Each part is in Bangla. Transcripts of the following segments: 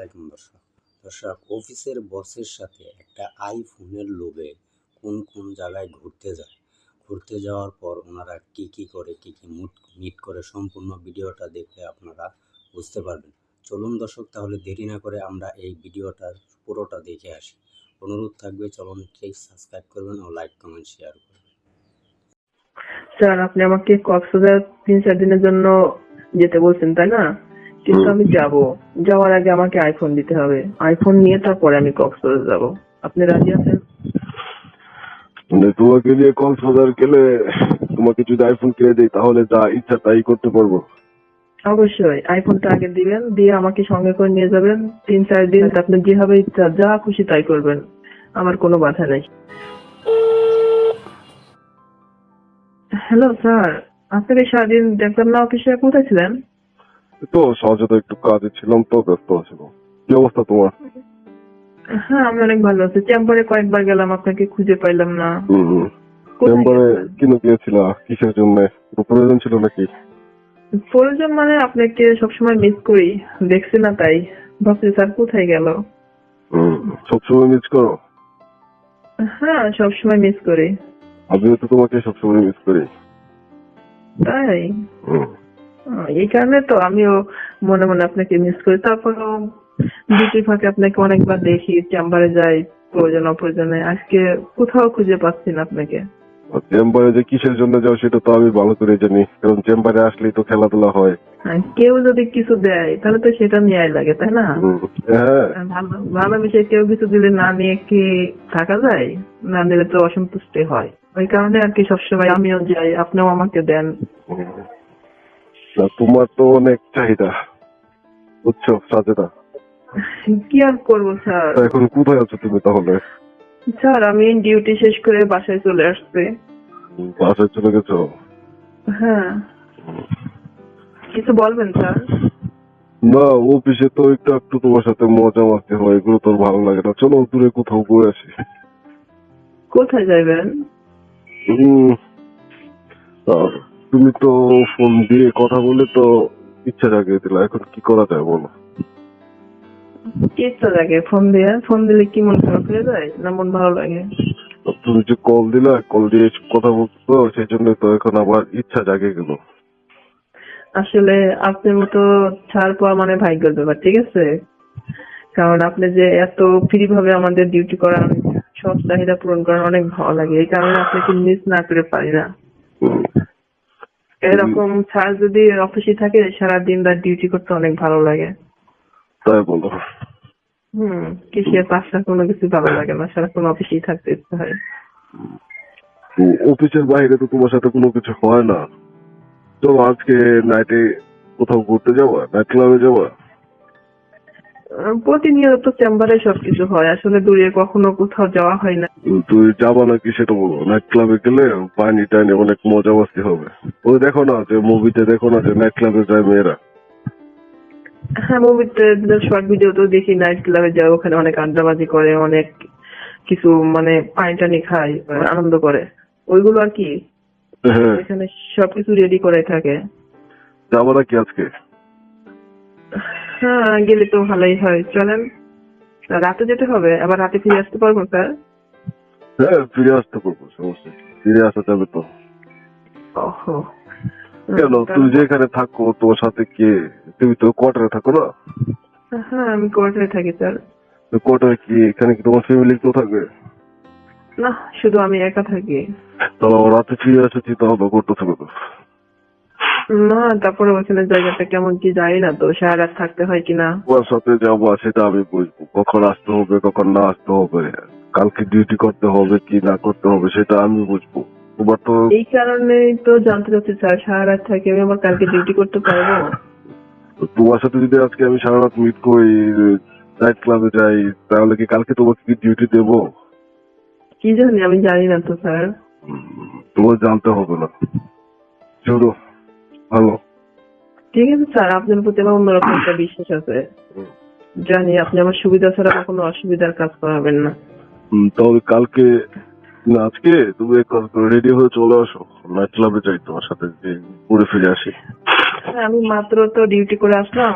আলাইকুম দর্শক। দর্শক, অফিসের বসের সাথে একটা আইফোনের লোভে কোন কোন জায়গায় ঘুরতে যায়? ঘুরতে যাওয়ার পর ওনারা কি কি করে, কি কি মুট, মিট করে সম্পূর্ণ ভিডিওটা দেখলে আপনারা বুঝতে পারবেন। চলুন দর্শক, তাহলে দেরি না করে আমরা এই ভিডিওটার পুরোটা দেখে আসি। অনুরোধ থাকবে, চলুন প্লিজ সাবস্ক্রাইব করবেন ও লাইক, কমেন্ট, শেয়ার করবেন। স্যার, আপনি আমাকে কক্সবাজার তিন, চার দিনের জন্য যেতে বলছেন, তাই না? কিন্তু আমি যাব। যাওয়ার আগে আমাকে আইফোন দিতে হবে। আইফোন নিয়ে তারপরে আমি কক্সবাজার যাব। আপনি রাজি আছেন? মানে তোমাকে নিয়ে কক্সবাজার গেলে তোমাকে যদি আইফোন কিনে দেই তাহলে যা ইচ্ছা তাই করতে পারব। অবশ্যই। আইফোনটা আগে দিবেন দিয়ে আমাকে সঙ্গে করে নিয়ে যাবেন। তিন চার দিন আপনি যেভাবে ইচ্ছা যা খুশি তাই করবেন। আমার কোনো বাধা নেই। Hello sir. আপনাকে সারাদিন দেখলাম না অফিসে? কোথায় ছিলেন? তো সহজে তো একটু কাজে ছিলাম তো ব্যস্ত ছিল কি অবস্থা তোমার? হ্যাঁ আমি অনেক ভালো আছি। চেম্বারে কয়েকবার গেলাম আপনাকে খুঁজে পাইলাম না। চেম্বারে? কিনে গিয়েছিল? কিসের জন্য? প্রয়োজন ছিল নাকি? প্রয়োজন মানে আপনাকে সবসময় মিস করি। দেখছি না তাই। ভাবছি স্যার কোথায় গেল? হম সবসময় মিস করো? হ্যাঁ সবসময় মিস করি। আমিও তো তোমাকে সবসময় মিস করি। তাই? এই কারণে তো আমিও মনে মনে আপনাকে মিস করি। তারপরেও ডিউটি ফাঁকে আপনাকে অনেকবার দেখি চেম্বারে যাই প্রয়োজন অপ্রয়োজনে। আজকে কোথাও খুঁজে পাচ্ছি না আপনাকে। চেম্বারে যে কিসের জন্য যাও সেটা তো আমি ভালো করে জানি কারণ চেম্বারে আসলেই তো খেলাধুলা হয়। হ্যাঁ, কেউ যদি কিছু দেয় তাহলে তো সেটা নেওয়াই লাগে তাই না? হ্যাঁ। ভালো ভালোবেসে কেউ কিছু দিলে না নিয়ে কি থাকা যায়? না দিলে তো অসন্তুষ্টি হয়। ওই কারণে আর কি সবসময় আমিও যাই আপনিও আমাকে দেন। না, তোমার তো অনেক চাহিদা বুঝছ সাজেদা? কি আর করব স্যার? এখন কোথায় আছো তুমি তাহলে? স্যার আমি ডিউটি শেষ করে বাসায় চলে আসছি। বাসায় চলে গেছো? হ্যাঁ। কিছু বলবেন স্যার? না অফিসে তো একটু একটু তোমার সাথে মজা মাস্তি হয় এগুলো তোর ভালো লাগে না। চলো দূরে কোথাও ঘুরে আসি। কোথায় যাবেন উম, আর তুমি তো ফোন দিয়ে কথা বলে তো ইচ্ছা জাগিয়ে দিলা এখন কি করা যায় বলো? ইচ্ছা লাগে ফোন দিয়ে ফোন দিলে কি মন খারাপ হয়ে যায় না মন ভালো লাগে? তুমি যে কল দিলা কল দিয়ে কথা বলতো সেই জন্য তো এখন আবার ইচ্ছা জাগে গেল। আসলে আপনার মতো ছাড় পাওয়া মানে ভাগ্যের ব্যাপার ঠিক আছে? কারণ আপনি যে এত ফ্রি ভাবে আমাদের ডিউটি করান সব চাহিদা পূরণ করান অনেক ভালো লাগে। এই কারণে আপনাকে মিস না করে পারি না। এরকম ছাড় যদি অফিসে থাকে সারাদিন রাত ডিউটি করতে অনেক ভালো লাগে। তাই বলো। হুম কিসের পাশটা কোনো কিছু ভালো লাগে না সারাক্ষণ অফিসেই থাকতে ইচ্ছে হয়। তো অফিসের বাইরে তো তোমার সাথে কোনো কিছু হয় না। তো আজকে নাইটে কোথাও ঘুরতে যাবা নাইট ক্লাবে যাবা আহ, প্রতিনিয়ত চেম্বারে সবকিছু হয়। আসলে দূরে কখনো কোথাও যাওয়া হয় না। তুই যাবা নাকি সেটা বলো। নাইট ক্লাবে গেলে পানি টানি অনেক মজা মাস্তি হবে। ওই দেখো না যে মুভিতে দেখো না যে নাইট ক্লাবে যায় মেয়েরা? হ্যাঁ মুভিতে শর্ট ভিডিও তো দেখি নাইট ক্লাবে যায় ওখানে অনেক আড্ডাবাজি করে অনেক কিছু মানে পানি টানি খায় আনন্দ করে। ওইগুলো আর কি? হ্যাঁ। এখানে সবকিছু রেডি করে থাকে। যাব নাকি আজকে? হ্যাঁ গেলে তো ভালোই হয়। চলেন। রাতে যেতে হবে আবার রাতে ফিরে আসতে পারব স্যার? হ্যাঁ ফিরে আসতে পারব সমস্যা ফিরে আসা যাবে তো। ওহো। কেন? তুমি যেখানে থাকো তোমার সাথে কে? তুমি তো কোয়ার্টারে থাকো না? হ্যাঁ আমি কোয়ার্টারে থাকি স্যার। কোয়ার্টারে কি? এখানে কি তোমার ফ্যামিলি কেউ থাকবে না শুধু আমি একা থাকি। তাহলে আমার রাতে ফিরে আসা চিন্তা ভাবনা করতেছো কত না তারপরে ওখানে জায়গাটা কেমন কি জানি না তো সারা রাত থাকতে হয় কিনা তোমার সাথে যাব সেটা আমি বুঝব কখন আসতে হবে কখন না আসতে হবে কালকে ডিউটি করতে হবে কি না করতে হবে সেটা আমি বুঝব। তোমার তো এই কারণেই তো জানতে চাচ্ছি স্যার সারা রাত থাকি আমি আবার কালকে ডিউটি করতে পারব? তোমার সাথে যদি আজকে আমি সারা রাত মিট করি নাইট ক্লাবে যাই তাহলে কি কালকে তোমাকে কি ডিউটি দেবো? কি জানি আমি জানি না তো স্যার। তোমার জানতে হবে না। চলো। ভালো। ঠিক আছে স্যার আপনার প্রতি আমার অন্যরকম একটা বিশ্বাস আছে। জানি আপনি আমার সুবিধা ছাড়া কখনো অসুবিধার কাজ করাবেন না। তাহলে কালকে না আজকে তুমি রেডি হয়ে চলে আসো। নাইট ক্লাবে যাই তোমার সাথে যে ঘুরে ফিরে আসি। আমি মাত্র তো ডিউটি করে আসলাম।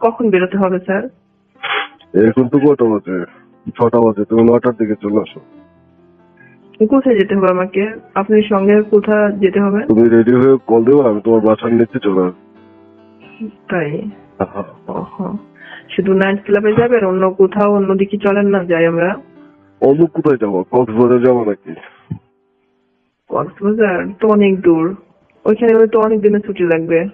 কখন বেরোতে হবে স্যার? এখন তো কটা বাজে? ছটা বাজে তুমি নটার দিকে চলে আসো। কোথায় যেতে হবে আমাকে? আপনি সঙ্গে কোথায় যেতে হবে? তুমি রেডি হয়ে কল দেবো আমি তোমার বাসার নিচে চলে আসব। তাই। শুধু নাইট ক্লাবে যাবেন অন্য কোথাও অন্যদিকে চলেন না যাই আমরা? অন্য কোথায় যাব? কক্সবাজার যাব নাকি? কক্সবাজার তো অনেক দূর। ওইখানে তো অনেক দিনের ছুটি লাগবে।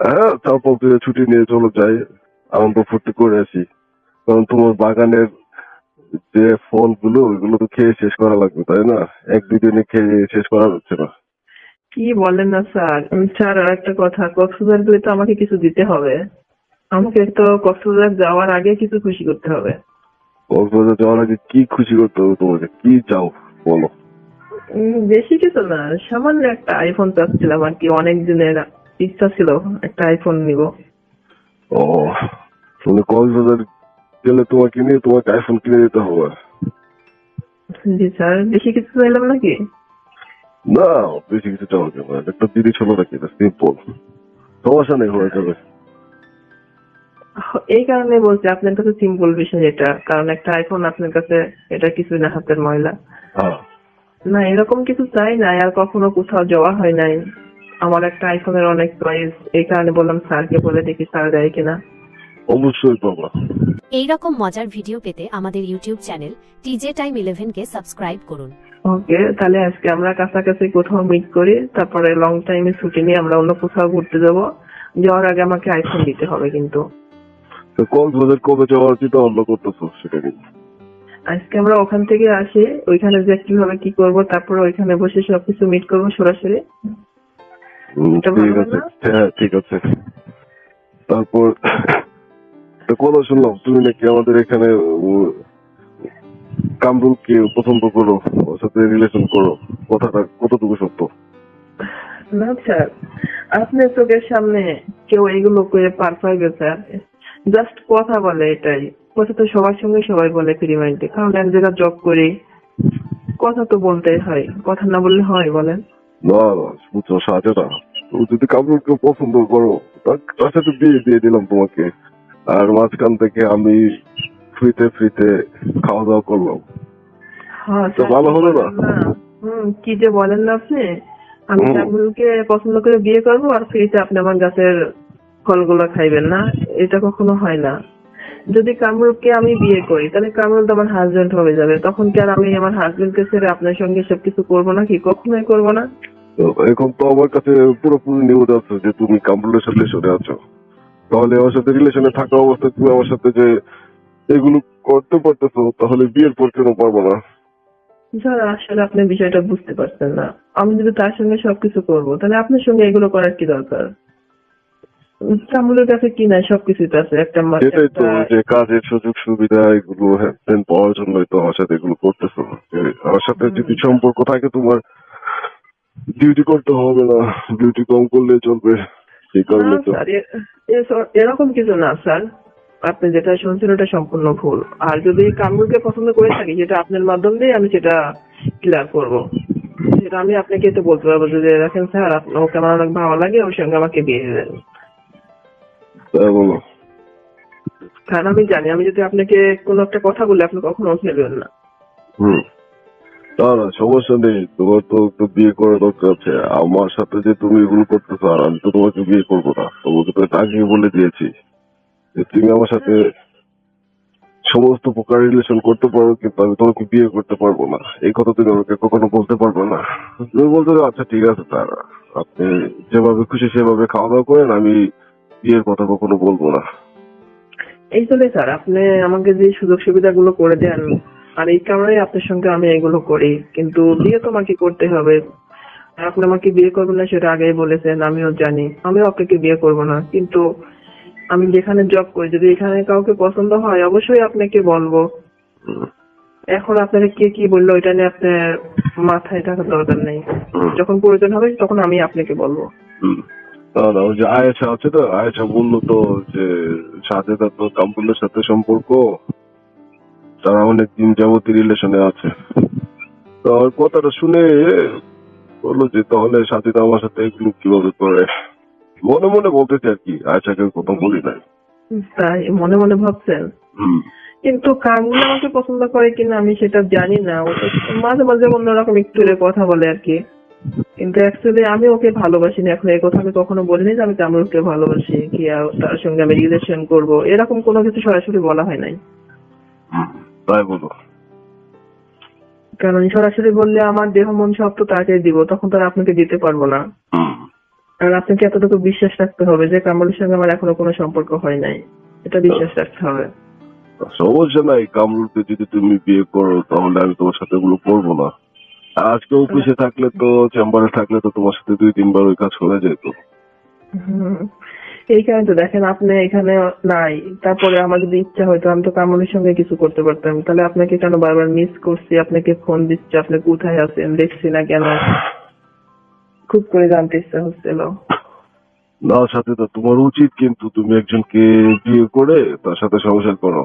হ্যাঁ চার পাঁচ ছুটি নিয়ে চলো যাই। আনন্দ ফুর্তি করে আসি কারণ তোমার বাগানের যে ফলগুলো ওইগুলো তো খেয়ে শেষ করা লাগবে তাই না? এক দুদিনে খেয়ে শেষ করা যাচ্ছে না। কি বলেন না স্যার? স্যার আর একটা কথা কক্সবাজার গেলে তো আমাকে কিছু দিতে হবে। আমাকে তো কক্সবাজার যাওয়ার আগে কিছু খুশি করতে হবে। কক্সবাজার যাওয়ার আগে কি খুশি করতে হবে তোমাকে? কি চাও? বলো। বেশি কিছু না সামান্য একটা আইফোন চাচ্ছিলাম আর কি অনেক দিনের ইচ্ছা ছিল একটা আইফোন নিব। ও তুমি কক্সবাজার গেলে তোমাকে নিয়ে তোমাকে আইফোন কিনে দিতে হবে। জি স্যার বেশি কিছু চাইলাম নাকি? না বেশি কিছু চাওয়া যাবে না। একটা দিদি ছিল নাকি সিম্পল সমস্যা নেই হয়ে যাবে। এই কারণে বলছি আপনার কাছে সিম্পল বিষয় এটা। কারণ একটা আইফোন আপনার কাছে এটা কিছু না হাতের ময়লা। হ্যাঁ। না এরকম কিছু চাই না আর কখনো কোথাও যাওয়া হয় নাই। আমার একটা আইফোনের অনেক প্রাইস এই কারণে বললাম স্যারকে বলে দেখি স্যার দেয় কিনা। অবশ্যই পাবা। এই রকম মজার ভিডিও পেতে আমাদের ইউটিউব চ্যানেল টিজে টাইম ইলেভেনকে সাবস্ক্রাইব করুন। ওকে তাহলে আজকে আমরা কাছাকাছি কোথাও মিট করি তারপরে লং টাইমে ছুটি নিয়ে আমরা অন্য কোথাও ঘুরতে যাব। যাওয়ার আগে আমাকে আইফোন দিতে হবে কিন্তু। তো কক্সবাজার কবে যাওয়ার চিন্তা ভাবনা করতেছো সেটা কিন্তু আজকে আমরা ওখান থেকে আসি ওইখানে যে কীভাবে কি করব তারপরে ওইখানে বসে সবকিছু মিট করব সরাসরি। ঠিক আছে। হ্যাঁ ঠিক আছে। তারপর একটা কথা শুনলাম তুমি নাকি আমাদের এখানে কামরুলকে পছন্দ করো ওর সাথে রিলেশন করো কথাটা কতটুকু সত্য? না স্যার আপনার চোখের সামনে কেউ এগুলো করে পার পাইবে স্যার। জাস্ট কথা বলে এটাই। কথা তো সবার সঙ্গে সবাই বলে ফ্রি মাইন্ডে কারণ এক জায়গায় জব করি কথা তো বলতেই হয় কথা না বললে হয় বলেন। না না বুঝছ না তুমি যদি কামরুলকে পছন্দ করো তার সাথে বিয়ে দিয়ে দিলাম তোমাকে। আর মাঝখান থেকে আমি ফ্রিতে ফ্রিতে খাওয়া দাওয়া করলাম। হ্যাঁ তো ভালো কি হলো না? হুম কি যে বলেন না আপনি? আমি। পছন্দ করে বিয়ে করব আর ফ্রিতে আপনি আমার গাছের ফলগুলো খাইবেন না এটা কখনো হয় না। যদি কামরুলকে আমি বিয়ে করি তাহলে কামরুল তো আমার হাজবেন্ড হয়ে যাবে। তখন কি আর আমি আমার হাজবেন্ডকে ছেড়ে আপনার সঙ্গে সবকিছু করব না কি? কখনোই করব না। তো এখন তো আমার কাছে পুরোপুরি নিউজ আছে যে তুমি কামরুলের সাথে রিলেশনে আছো। তাহলে আমার সাথে রিলেশনে থাকা অবস্থায় তুমি আমার সাথে যে এগুলো করতে পারতেছো তাহলে বিয়ের পর কেন পারব না? স্যার আসলে আপনি বিষয়টা বুঝতে পারছেন না। আমি যদি তার সঙ্গে সবকিছু করব তাহলে আপনার সঙ্গে এগুলো করার কি দরকার? কাছে কি নাই আছে। একটা তো যে কাজের সুযোগ সুবিধা এগুলো হ্যান পাওয়ার জন্যই তো আমার সাথে এগুলো করতেছো। আমার সাথে যদি সম্পর্ক থাকে তোমার ডিউটি করতে হবে না। ডিউটি কম করলে চলবে। তো এরকম কিছু না স্যার। আপনি যেটা শুনছেন ওটা সম্পূর্ণ ভুল। আর যদি কামরুলকে পছন্দ করে থাকি সেটা আপনার মাধ্যম দিয়ে আমি সেটা ক্লিয়ার করব। সেটা আমি আপনাকে তো বলতে পারব যে দেখেন স্যার আপনার ওকে আমার অনেক ভালো লাগে ওর সঙ্গে আমাকে বিয়ে দেন। বলো। কারণ আমি জানি আমি যদি আপনাকে কোনো একটা কথা বলি আপনি কখনো ফেলবেন না। হুম। না না, সমস্যা নেই। তোমার তো একটু বিয়ে করার দরকার আছে। আমার সাথে যে তুমি এগুলো করতেছো, আর আমি তো তোমাকে বিয়ে করব না। তোমাকে তো এটা আগেই বলে দিয়েছি যে তুমি আমার সাথে সমস্ত প্রকার রিলেশন করতে পারো, কিন্তু আমি তোমাকে বিয়ে করতে পারব না। এই কথা তুমি আমাকে কখনো বলতে পারবে না। তুমি বলতে আচ্ছা ঠিক আছে, তার। আপনি যেভাবে খুশি সেভাবে খাওয়া দাওয়া করেন, আমি বিয়ের কথা কখনো বলব না। এই চলে স্যার, আপনি আমাকে যে সুযোগ সুবিধাগুলো করে দেন আর এই কারণে আপনার সঙ্গে আমি এগুলো করি। কিন্তু বিয়ে তো আমাকে করতে হবে। আপনি আমাকে বিয়ে করবেন না সেটা আগেই বলেছেন আমিও জানি। আমিও আপনাকে বিয়ে করব না। কিন্তু আমি যেখানে জব করি যদি এখানে কাউকে পছন্দ হয় অবশ্যই আপনাকে বলব। এখন আপনাকে কে কি বলল এটা নিয়ে আপনার মাথায় থাকার দরকার নেই। যখন প্রয়োজন হবে তখন আমি আপনাকে বলব। ওই যে আয়েশা আছে তো আয়েশা বলল তো যে সাজেদা তো কাম্বুলের সাথে সম্পর্ক। তারা অনেক দিন যাবতীয় রিলেশনে আছে। তো আমার কথাটা শুনে বলল যে তাহলে সাথীদা আমার সাথে এগুলো কীভাবে করে? মনে মনে বলতেছে আর কি আয়েশাকে কথা বলি নাই। তাই মনে মনে ভাবছেন? কিন্তু কামরুল আমাকে পছন্দ করে কিনা আমি সেটা জানি না। ও মাঝে মাঝে অন্যরকম একটু কথা বলে আর কি। কিন্তু অ্যাকচুয়ালি আমি ওকে ভালোবাসি না এখন এই কথা আমি কখনো বলিনি যে আমি কামরুলকে ভালোবাসি কি আর তার সঙ্গে আমি রিলেশন করব এরকম কোনো কিছু সরাসরি বলা হয় নাই। তাই বলো কারণ সরাসরি বললে আমার দেহ মন সব তো তাকে দিব তখন তো আর আপনাকে দিতে পারব না। আর আপনাকে এতটুকু বিশ্বাস রাখতে হবে যে কামরুলের সঙ্গে আমার এখনও কোনো সম্পর্ক হয় নাই? এটা বিশ্বাস রাখতে হবে। সমস্যা নাই কামরুলকে যদি তুমি বিয়ে করো তাহলে আমি তোমার সাথে ওগুলো করব না। আজকে অফিসে থাকলে তো চেম্বারে থাকলে তো তোমার সাথে দুই তিনবার ওই কাজ হয়ে যেত। এই কারণে তো দেখেন আপনি এখানে নাই। তারপরে আমার যদি ইচ্ছা হয়তো আমি তো কামনের সঙ্গে কিছু করতে পারতাম। তাহলে আপনাকে কেন বারবার মিস করছি? আপনাকে ফোন দিচ্ছি, আপনি কোথায় আছেন? দেখছি না কেন? খুব করে জানতে ইচ্ছা হচ্ছিল। না, সাথে তো তোমার উচিত কিন্তু তুমি একজনকে বিয়ে করে তার সাথে সংসার করো।